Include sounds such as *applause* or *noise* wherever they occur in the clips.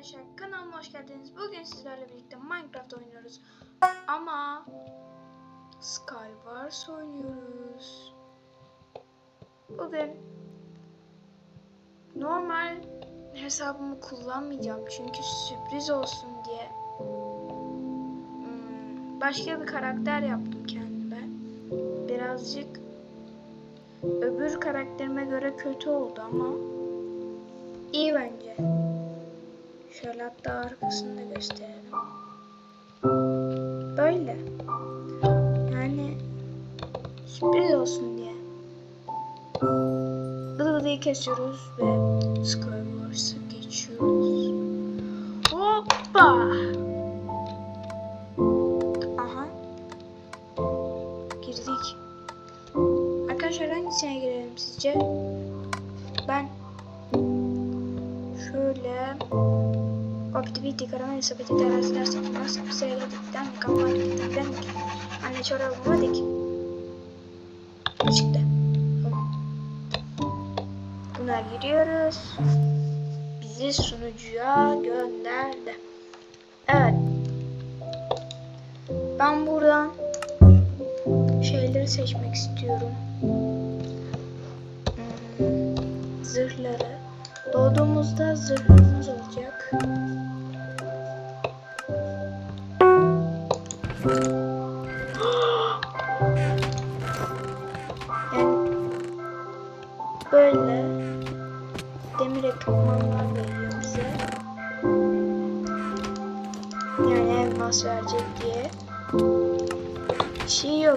arkadaşlar kanalıma hoş geldiniz. Bugün sizlerle birlikte Minecraft oynuyoruz. Ama Skywars oynuyoruz. Bugün normal hesabımı kullanmayacağım çünkü sürpriz olsun diye hmm, başka bir karakter yaptım kendime. Birazcık öbür karakterime göre kötü oldu ama iyi bence. Şöyle hatta arkasını da gösterelim. Böyle. Yani sürpriz olsun diye. Bıdı bıdıyı kesiyoruz ve Skywars'a anne çorabıma dik. Çıktı. Buna giriyoruz. Bizi sunucuya gönderdi. Evet. Ben buradan şeyleri seçmek istiyorum. Hmm, zırhları. Doğduğumuzda zırhımız olacak. Yani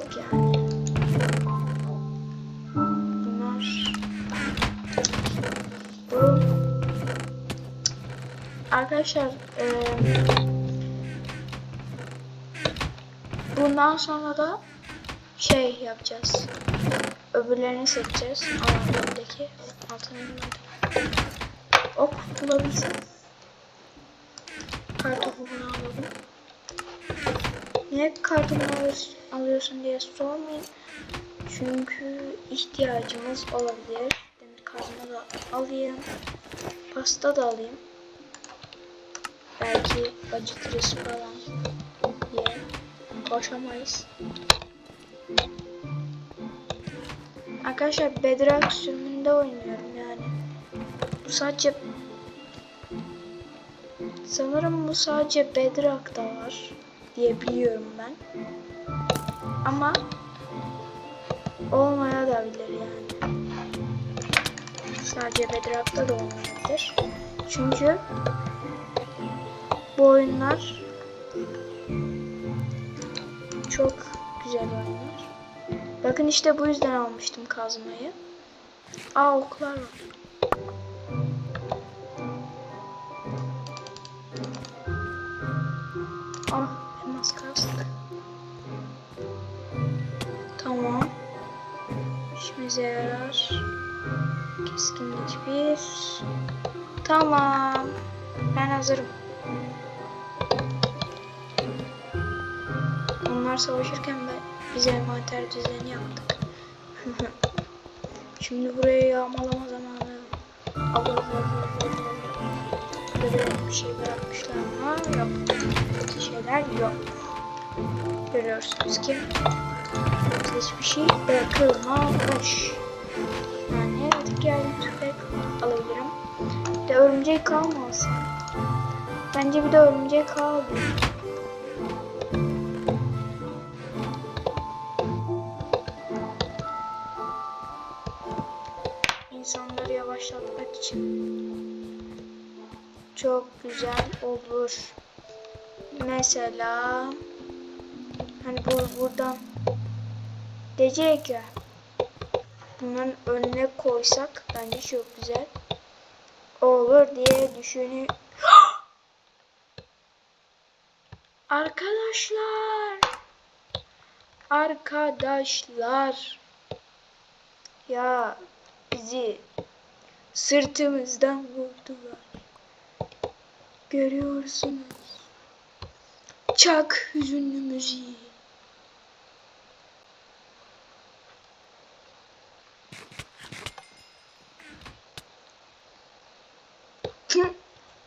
yok yani. Bunlar bu Arkadaşlar eee bundan sonra da şey yapacağız. Öbürlerini seçeceğiz. Alanlardaki altınlarında. Ok bulabilsem. Kartopunu alalım. Niye alıyorsun, alıyorsun diye sormayın. Çünkü ihtiyacımız olabilir. Demir kazma da alayım. Pasta da alayım. Belki acıtırız falan diye koşamayız. Arkadaşlar Bedrock sürümünde oynuyorum yani. Bu sadece sanırım bu sadece Bedrock'ta var diye biliyorum ben. Ama olmaya da bilir yani. Sadece Bedrock'ta da olmayabilir. Çünkü bu oyunlar çok güzel oyunlar. Bakın işte bu yüzden almıştım kazmayı. Aa oklar var. İşimize yarar. Keskinlik bir. Tamam. Ben hazırım. Onlar savaşırken ben biz envanter düzeni yaptık. *laughs* Şimdi buraya yağmalama zamanı. Allah Allah. Böyle bir şey bırakmışlar ama yok. Kötü şeyler yok. Görüyorsunuz ki hiçbir şey bırakılmamış. Yani artık yani tüfek alabilirim. Bir de örümcek kalmasın. Bence bir de örümcek kaldı. insanları yavaşlatmak için çok güzel olur. Mesela hani bu buradan diyecek ya bunların önüne koysak bence çok güzel olur diye düşünüyorum. *gasps* Arkadaşlar Arkadaşlar ya bizi sırtımızdan vurdular. Görüyorsunuz. Çak hüzünlü müziği.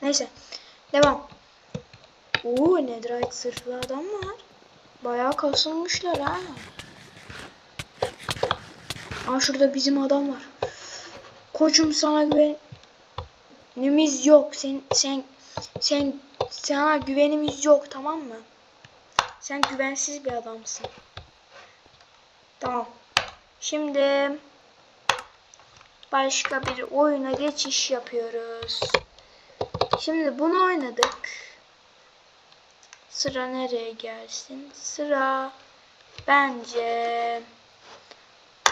Neyse. Devam. Oo Netherite sırflı adam var. Bayağı kasılmışlar ha. Aa şurada bizim adam var. Koçum sana güvenimiz yok. Sen sen sen sana güvenimiz yok tamam mı? Sen güvensiz bir adamsın. Tamam. Şimdi başka bir oyuna geçiş yapıyoruz. Şimdi bunu oynadık. Sıra nereye gelsin? Sıra bence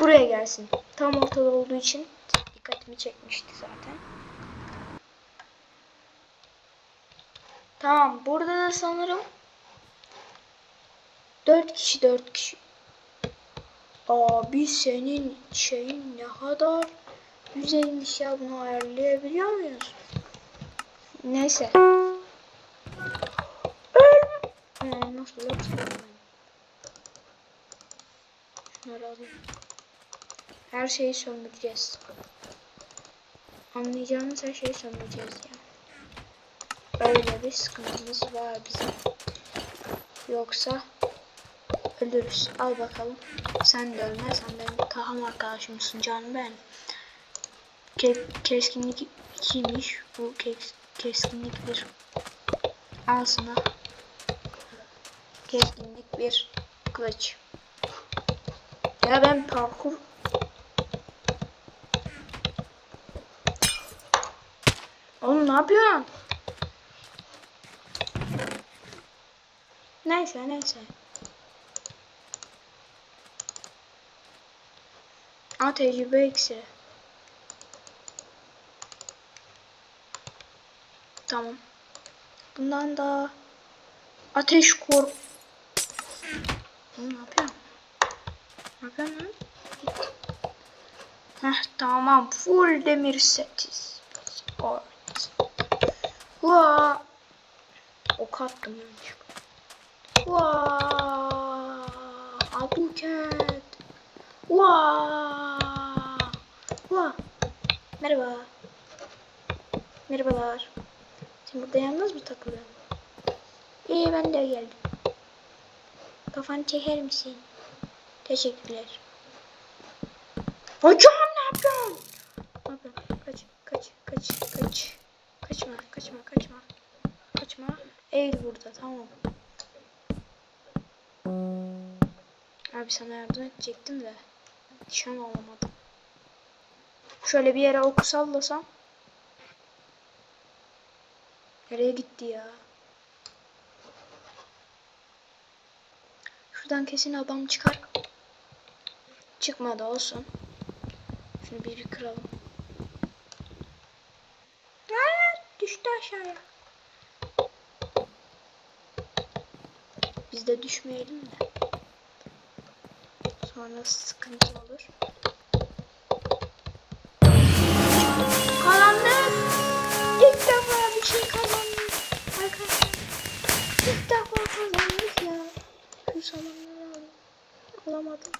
buraya gelsin. Tam ortada olduğu için dikkatimi çekmişti zaten. Tamam, burada da sanırım 4 kişi 4 kişi. Abi senin şeyin ne kadar güzelmiş ya bunu ayarlayabiliyor muyuz? Neyse. Ee, nasıl ben? Şunları alayım. Her şeyi sömüreceğiz. Anlayacağınız her şeyi sömüreceğiz ya. Öyle bir sıkıntımız var bizim. Yoksa ölürüz. Al bakalım. Sen de ölme. Sen benim taham arkadaşımsın canım ben. Ke keskinlik 2'ymiş. Bu kes keskinlik 1. Al sana. Keskinlik 1. Kılıç. Ya ben parkur Oğlum ne yapıyorsun? Neyse neyse. Aa tecrübe eksi. Tamam. Bundan da ateş kor. Ne yapıyorsun? Ne yapıyorsun lan? Heh tamam. Full demir setiz. Sport. Vaa. Ok attım yanlışlıkla. Vaa. Abuket. Vaa. Vaa. Merhaba. Merhabalar. Sen burada yalnız mı takılıyorsun? İyi ben de geldim. Kafanı çeker misin? Teşekkürler. Hocam ne yapıyorsun? Ne yapıyorsun? Kaç, kaç, kaç, kaç. Kaçma, kaçma, kaçma. Kaçma. Eğil burada, tamam. Abi sana yardım edecektim de. Nişan alamadım. Şöyle bir yere oku sallasam. Nereye gitti ya? Şuradan kesin adam çıkar. Çıkmadı olsun. Şunu bir kıralım. Hayır düştü aşağıya. Biz de düşmeyelim de. Sonra sıkıntı olur. Kazandık ya. Şu samanları alayım. Alamadım.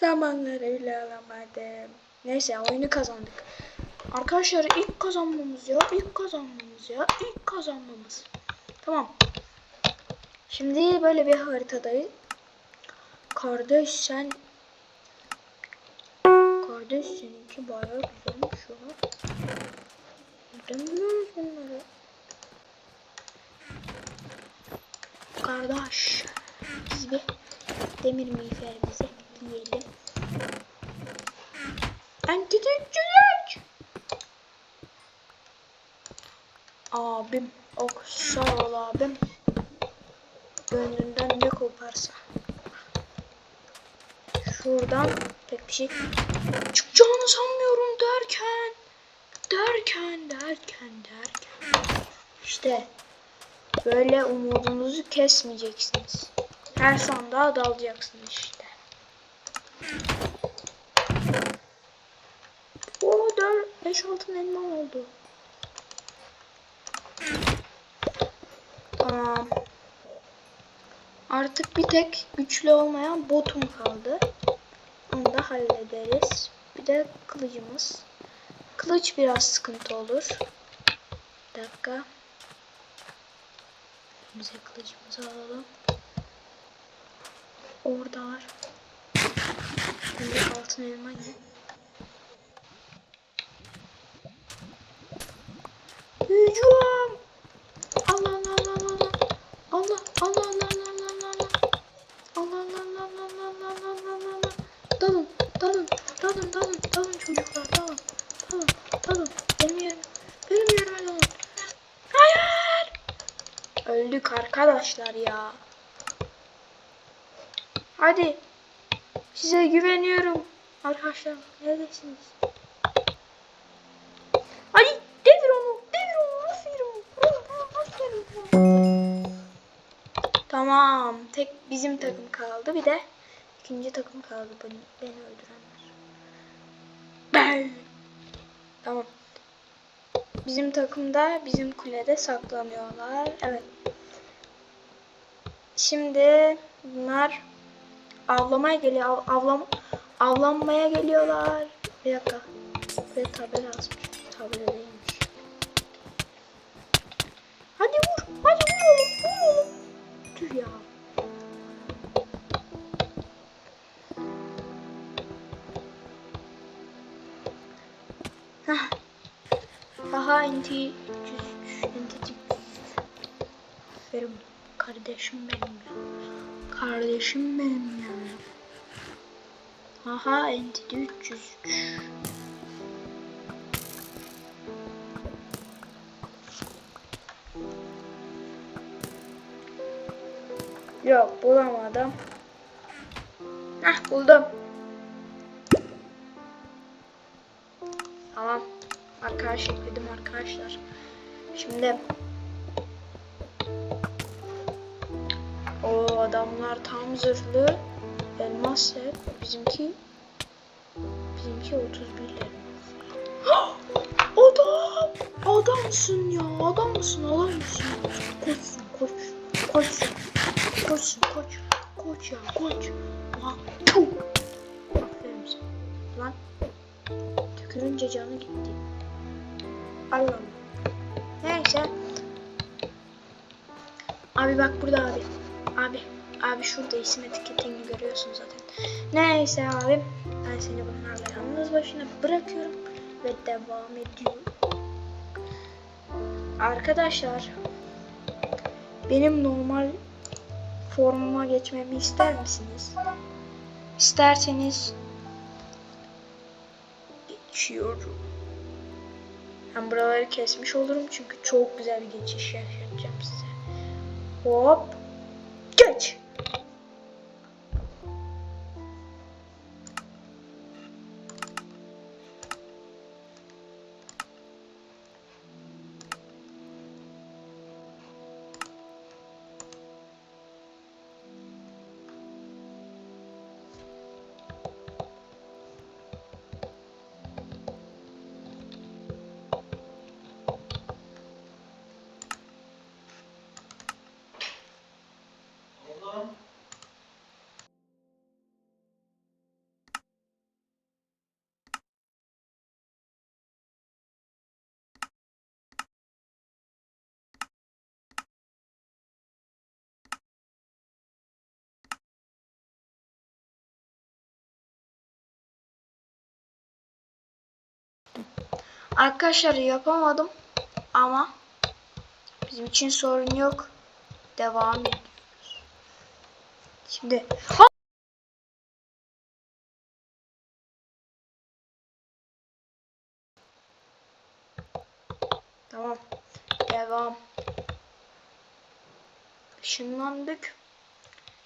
Zamanları bile alamadım. Neyse oyunu kazandık. Arkadaşlar ilk kazanmamız ya. ilk kazanmamız ya. ilk kazanmamız. Tamam. Şimdi böyle bir haritadayız. Kardeş sen Kardeş seninki bayağı güzelmiş ya. Nereden biliyoruz bunları? Kardeş biz bir demir miğferimizi ekleyelim. Antitütçülük. Abim ok sağ ol abim. Gönlünden ne koparsa. Şuradan pek bir şey çıkacağını sanmıyorum derken derken derken derken işte böyle umudunuzu kesmeyeceksiniz. Her sandığa dalacaksınız işte. O 4 5 altın elma oldu. Tamam. Artık bir tek güçlü olmayan botum kaldı. Onu da hallederiz. Bir de kılıcımız. Kılıç biraz sıkıntı olur. Bir dakika. Bize kılıcımızı alalım. Orada var. Şimdi altın elma yine. Hücum! Arkadaşlar ya Hadi Size güveniyorum Arkadaşlar neredesiniz? Hadi devir onu devir onu aferin Tamam tek bizim takım kaldı bir de ikinci takım kaldı beni, beni öldürenler. Ben. Tamam. Bizim takımda bizim kulede saklanıyorlar. Evet. Şimdi bunlar avlamaya geliyor. Av, avlam avlanmaya geliyorlar. Bir dakika. Buraya tabela asmış. Tabela değilmiş. Hadi vur. Hadi vur oğlum. Vur oğlum. Tüh ya. Hah. Aha inti 303 inti Aferin kardeşim benim ya. Kardeşim benim ya. Aha inti 303 Yok bulamadım. Hah buldum. Tamam. Arkadaş ekledim arkadaşlar. Şimdi adamlar tam zırhlı elmas. Bizimki bizimki 31 elmas. *gasps* Adam! Adamsın ya. Adamsın, adamsın. Koçsun, koç. Koçsun. Koçsun, koç. Koç ya, koç. Lan, sana. Lan. Tükürünce canı gitti. Allah'ım. Neyse. Abi bak burada abi. Abi. Şurada isim etiketini görüyorsun zaten. Neyse abi. Ben seni bunlarla yalnız başına bırakıyorum. Ve devam ediyorum. Arkadaşlar. Benim normal formuma geçmemi ister misiniz? İsterseniz geçiyorum. Ben buraları kesmiş olurum çünkü çok güzel bir geçiş yaşatacağım size. Hop. Arkadaşlar yapamadım ama bizim için sorun yok. Devam ediyoruz. Şimdi! Tamam. Devam. Işınlandık.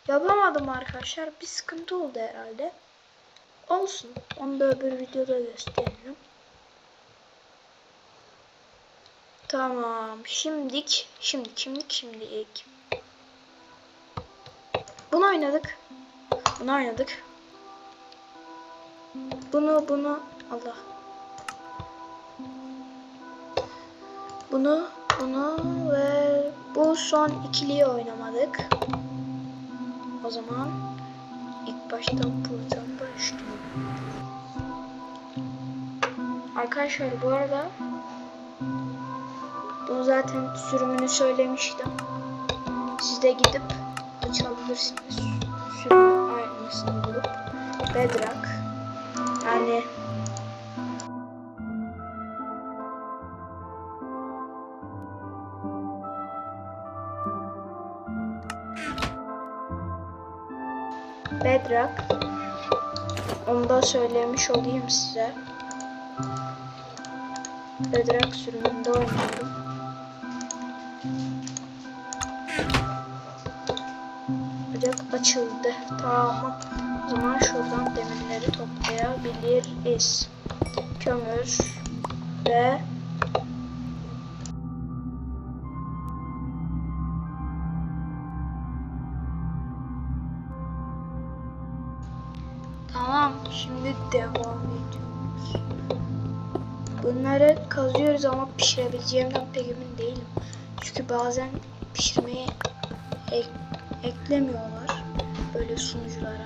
Yapamadım arkadaşlar. Bir sıkıntı oldu herhalde. Olsun. Onu da öbür videoda gösteririm. Tamam. Şimdik. Şimdi kimlik şimdi ilk. Bunu oynadık. Bunu oynadık. Bunu bunu Allah. Bunu bunu ve bu son ikiliyi oynamadık. O zaman ilk baştan buradan başlıyorum. Arkadaşlar bu arada zaten sürümünü söylemiştim. Siz de gidip açabilirsiniz. Sürümün aynısını bulup. Bedrock. Yani Bedrock. Onu da söylemiş olayım size. Bedrock sürümünde oynuyorum. Açıldı. Tamam. O zaman şuradan demirleri toplayabiliriz. Kömür ve Tamam, şimdi devam ediyoruz. Bunları kazıyoruz ama pişirebileceğimden pek emin değilim. Çünkü bazen pişirmeyi ek- eklemiyorlar böyle sunuculara.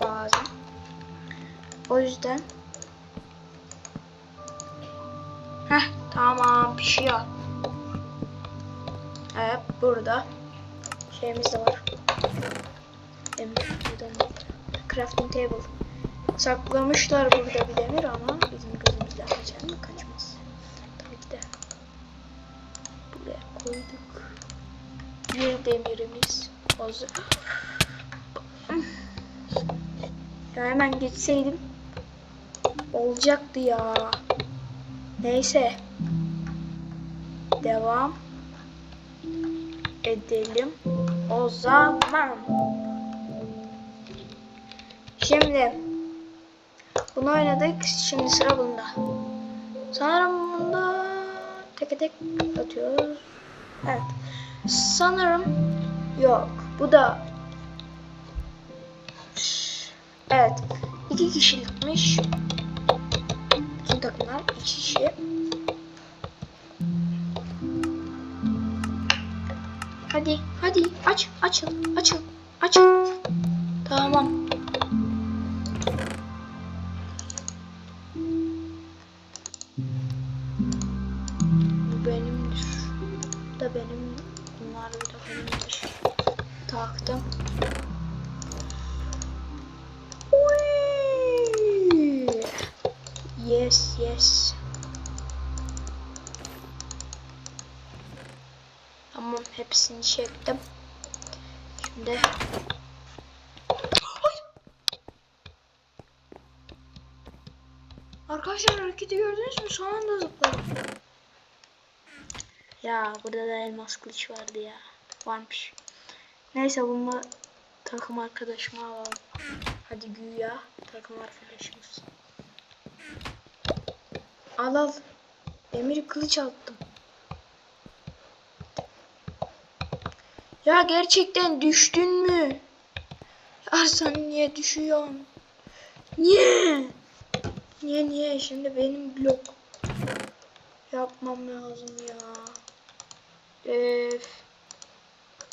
Bazen. O yüzden Heh, tamam pişiyor. Evet, burada şeyimiz de var. Demir, crafting table. Saklamışlar burada bir demir ama bizim gözümüzden kaçar mı? Kaçmaz. Tabii ki de. Buraya koyduk. Bir demirimiz hazır. Ya hemen geçseydim olacaktı ya. Neyse. Devam edelim. O zaman. Şimdi bunu oynadık. Şimdi sıra bunda. Sanırım bunda tek tek atıyoruz. Evet. Sanırım yok. Bu da Evet. iki kişilikmiş. Bütün takımlar iki kişi. Hadi, hadi aç, açıl, açıl, açıl. Tamam. Ya burada da elmas kılıç vardı ya. Varmış. Neyse bunu takım arkadaşıma alalım. Hadi güya takım arkadaşımız. Al al. Demir kılıç attım. Ya gerçekten düştün mü? Ya sen niye düşüyorsun? Niye? Niye niye? Şimdi benim blok yapmam lazım ya. Öf.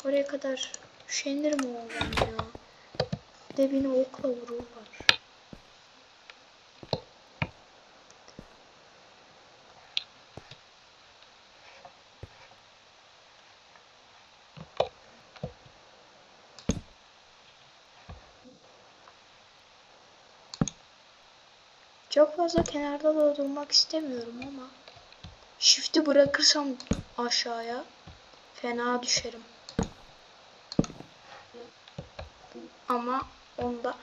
Oraya kadar üşenir mi ya? De beni okla vururlar. Çok fazla kenarda da durmak istemiyorum ama Shift'i bırakırsam aşağıya fena düşerim. Ama onu da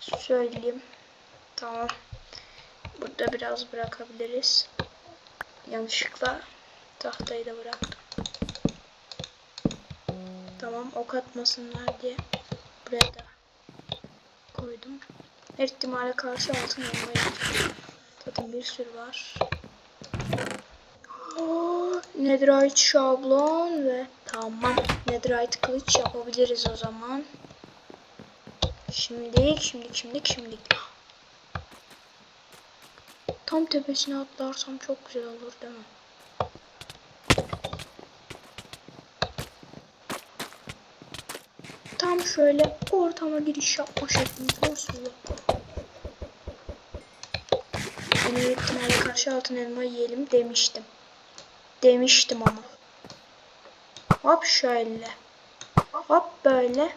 söyleyeyim. Tamam. Burada biraz bırakabiliriz. Yanlışlıkla tahtayı da bıraktım. Tamam ok atmasınlar diye buraya da koydum. Her ihtimale karşı altın yapacağım. Zaten bir sürü var. Netherite şablon ve tamam. Netherite kılıç yapabiliriz o zaman. Şimdilik, şimdilik, şimdilik, şimdilik. Tam tepesine atlarsam çok güzel olur değil mi? Tam şöyle ortama giriş yapma şeklinde olsun iyi ihtimalle karşı altın elma yiyelim demiştim. Demiştim ama. Hop şöyle. Hop böyle.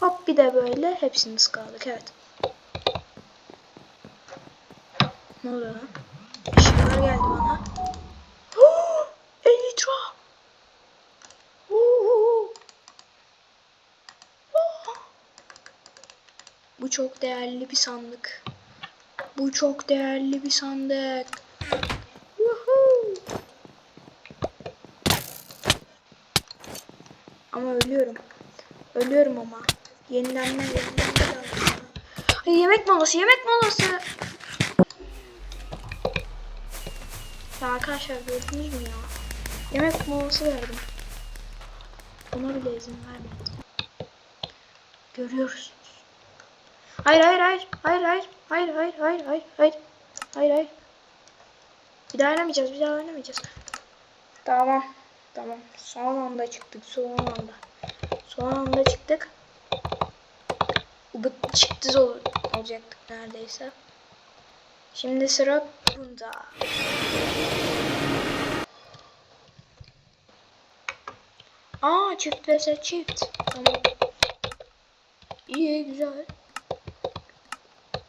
Hop bir de böyle. Hepsini ıskaladık evet. Ne oluyor lan? Eşyalar geldi bana. *gasps* Elytra. *gasps* Bu çok değerli bir sandık. Bu çok değerli bir sandık. Ama ölüyorum. Ölüyorum ama. Yenilenme, yenilenme lazım. Yemek molası, yemek molası. Ya arkadaşlar gördünüz mü ya? Yemek molası verdim. Ona bile izin vermedi. Görüyoruz. Hayır hayır hayır. Hayır hayır. Hayır hayır hayır hayır hayır. Hayır hayır. Bir daha oynamayacağız. Bir daha oynamayacağız. Tamam. Tamam. Son anda çıktık. Son anda. Son anda çıktık. Ubıt çıktı ol olacaktık neredeyse. Şimdi sıra bunda. Aa çift vs çift. Tamam. İyi güzel.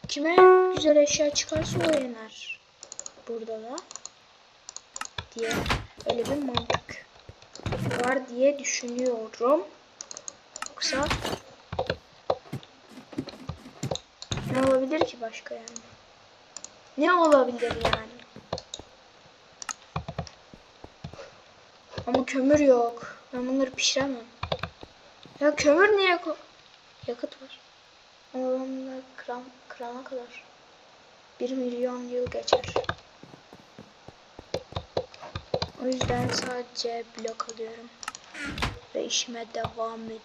Kime güzel eşya çıkarsa o yener. Burada da. Diye öyle bir mantık var diye düşünüyorum. Yoksa ne olabilir ki başka yani? Ne olabilir yani? Ama kömür yok. Ben bunları pişiremem. Ya kömür niye ko Yakıt var. Ama ben bunları kıran, kırana kadar 1 milyon yıl geçer. O yüzden sadece blok alıyorum. Ve işime devam et.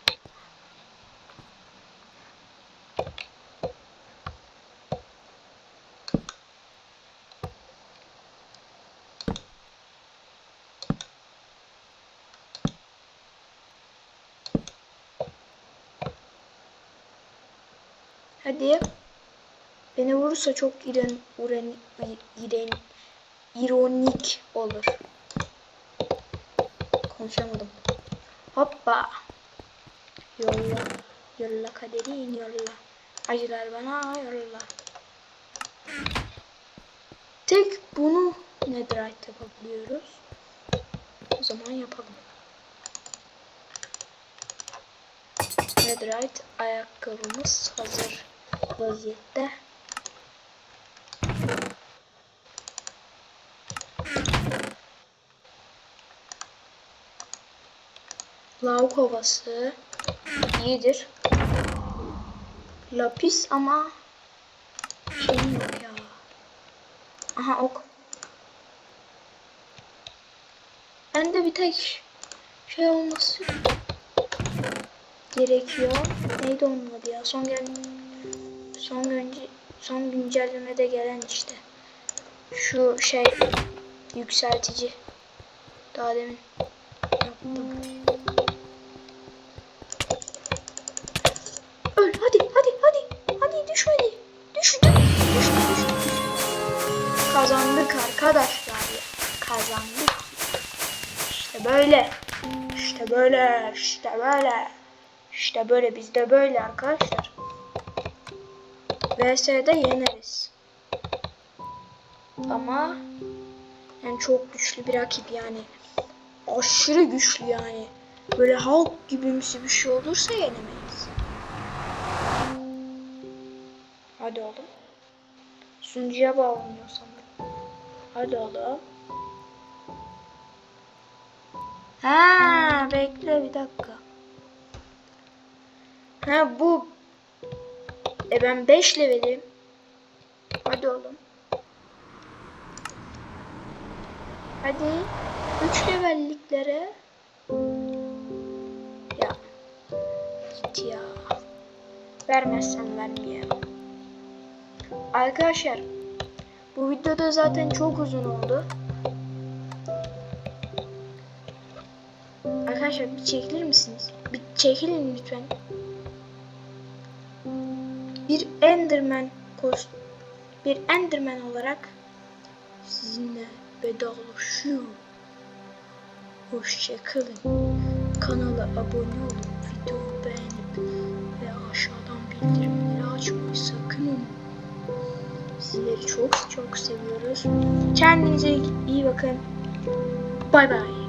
Hadi. Beni vurursa çok iren, uren, iren, ironik olur. Konuşamadım. Hoppa. Yolla. Yolla kaderin yolla. Acılar bana yolla. Tek bunu netherite yapabiliyoruz. O zaman yapalım. Netherite ayakkabımız hazır vaziyette. Lav kovası iyidir. Lapis ama şeyim yok ya. Aha ok. Bende bir tek şey olması gerekiyor. Neydi onun adı ya? Son gel son günce son güncellemede gelen işte. Şu şey yükseltici. Daha demin yaptım. Öl arkadaşlar. Kazandık. İşte böyle. İşte böyle. İşte böyle. İşte böyle biz de böyle arkadaşlar. VS'de yeneriz. Ama yani çok güçlü bir rakip yani. Aşırı güçlü yani. Böyle halk gibimsi bir şey olursa yenemeyiz. Hadi oğlum. Sunucuya bağlanıyor. Hadi oğlum. Ha, bekle bir dakika. Ha bu. E ben 5 levelim. Hadi oğlum. Hadi. 3 levelliklere. Ya. Git ya. Vermezsen vermiyor. Arkadaşlar. Bu videoda zaten çok uzun oldu. Arkadaşlar bir çekilir misiniz? Bir çekilin lütfen. Bir Enderman kost bir Enderman olarak sizinle vedalaşıyorum. Hoşçakalın. Kanala abone olup videoyu beğenip ve aşağıdan bildirimleri açmayı sakın unutmayın. Sizleri çok çok seviyoruz. Kendinize iyi bakın. Bay bay.